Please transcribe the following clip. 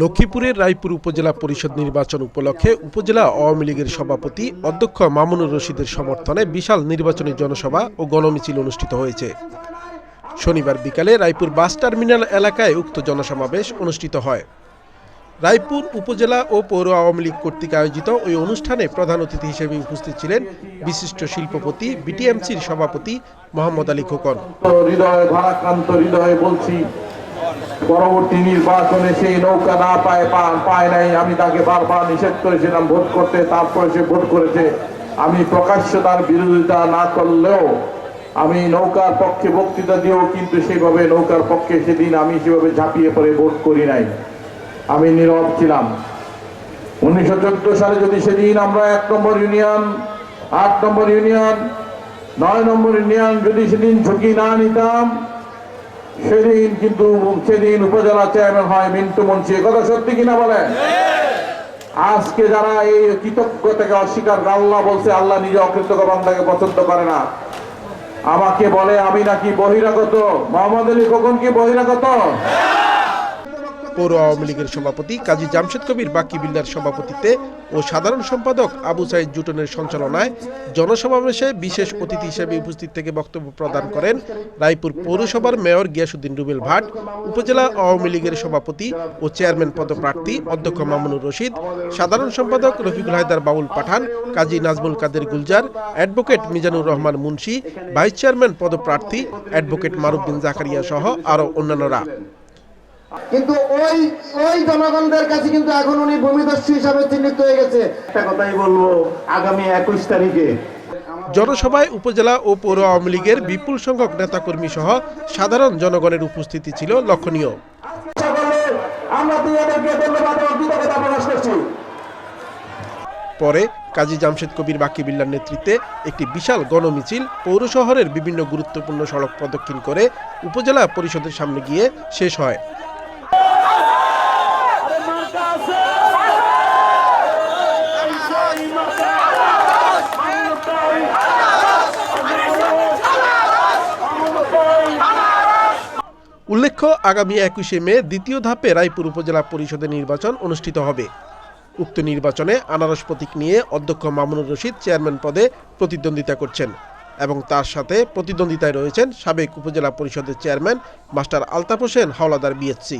লক্ষ্মীপুরের রায়পুর উপজেলা পরিষদ নির্বাচন উপলক্ষে উপজেলা আওয়ামী লীগের সভাপতি অধ্যক্ষ মামুনুর রশিদের সমর্থনে বিশাল নির্বাচনী জনসভা ও গণমিছিল অনুষ্ঠিত হয়েছে। শনিবার বিকালে রায়পুর বাস টার্মিনাল এলাকায় উক্ত জনসমাবেশ অনুষ্ঠিত হয়। রায়পুর উপজেলা ও পৌর আওয়ামী লীগ কর্তৃক আয়োজিত ওই অনুষ্ঠানে প্রধান অতিথি হিসেবে উপস্থিত ছিলেন বিশিষ্ট শিল্পপতি, বিটিএমসির সভাপতি মোহাম্মদ আলী খোকন। হৃদয় ভারাক্রান্ত হৃদয়ে বলছি, পরবর্তী নির্বাচনে সেই নৌকা না পায় পায় নাই। আমি তাকে বারবার নিষেধ করেছিলাম, ভোট করতে, তারপরে সে ভোট করেছে। আমি প্রকাশ্য তার বিরোধিতা না করলেও আমি নৌকার পক্ষে বক্তৃতা দিয়েও কিন্তু সেভাবে নৌকার পক্ষে সেদিন আমি সেভাবে ঝাঁপিয়ে পড়ে, ভোট করি নাই। আমি নীরব ছিলাম। উনিশশো চোদ্দ সালে যদি সেদিন আমরা এক নম্বর ইউনিয়ন আট নম্বর ইউনিয়ন নয় নম্বর ইউনিয়ন যদি সেদিন ঝুঁকি না নিতাম সেদিন কিন্তু সেদিন উপজেলা চেয়ারম্যান হয় মিন্টু মুন্সি। কথা সত্যি কিনা বলেন? আজকে যারা এই কৃতজ্ঞতাকে অস্বীকার করে, আল্লাহ বলছে আল্লাহ নিজে অকৃতজ্ঞ বান্দাকে পছন্দ করে না। আমাকে বলে আমি নাকি বহিরাগত? মোহাম্মদ আলী খোকন কি বহিরাগত? পৌর আওয়ামী লীগের সভাপতি কাজী জামশেদ কবির, বাকি বিল্লার সভাপতিত্বে ও সাধারণ সম্পাদক আবু সাইদ জুটনের সঞ্চালনায় জনসমাবেশে বিশেষ অতিথি হিসেবে উপস্থিত থেকে বক্তব্য প্রদান করেন রায়পুর পৌরসভার মেয়র গিয়াসুদ্দিন রুবেল ভাট, উপজেলা আওয়ামী লীগের সভাপতি ও চেয়ারম্যান পদপ্রার্থী অধ্যক্ষ মামুনুর রশিদ, সাধারণ সম্পাদক Rafiqul Haider Baul Pathan, Kazi Nazmul Kader Gulzar, advocate Mizanur Rahman Munshi, vice chairman পদপ্রার্থী অ্যাডভোকেট মারুদ্দিন জাকারিয়া সহ আরও অন্যান্যরা। কিন্তু ওই ওই জনগণদের কাছে কিন্তু এখন উনি ভূমিদস্যু হিসাবে চিহ্নিত হয়ে গেছে। একটা কথাই বলব আগামী একুশ তারিখে। জনসভায় উপজেলা ও পৌর আওয়ামী লীগের বিপুল সংখ্যক নেতাকর্মী সহ সাধারণ জনগণের উপস্থিতি ছিল লক্ষণীয়। সকলে আমরা দুজনকে ধন্যবাদ এবং কৃতজ্ঞতা প্রকাশ করছি। পরে কাজী জামশেদ কবির বাকি বিল্লার নেতৃত্বে একটি বিশাল গণমিছিল পৌর শহরের বিভিন্ন গুরুত্বপূর্ণ সড়ক প্রদক্ষিণ করে উপজেলা পরিষদের সামনে গিয়ে শেষ হয়। উল্লেখ্য, আগামী একুশে মে দ্বিতীয় ধাপে রায়পুর উপজেলা পরিষদের নির্বাচন অনুষ্ঠিত হবে। উক্ত নির্বাচনে আনারস প্রতীক নিয়ে অধ্যক্ষ মামুনুর রশিদ চেয়ারম্যান পদে প্রতিদ্বন্দ্বিতা করছেন এবং তার সাথে প্রতিদ্বন্দ্বিতায় রয়েছেন সাবেক উপজেলা পরিষদের chairman master Altaf Hossain, Howlader BSc.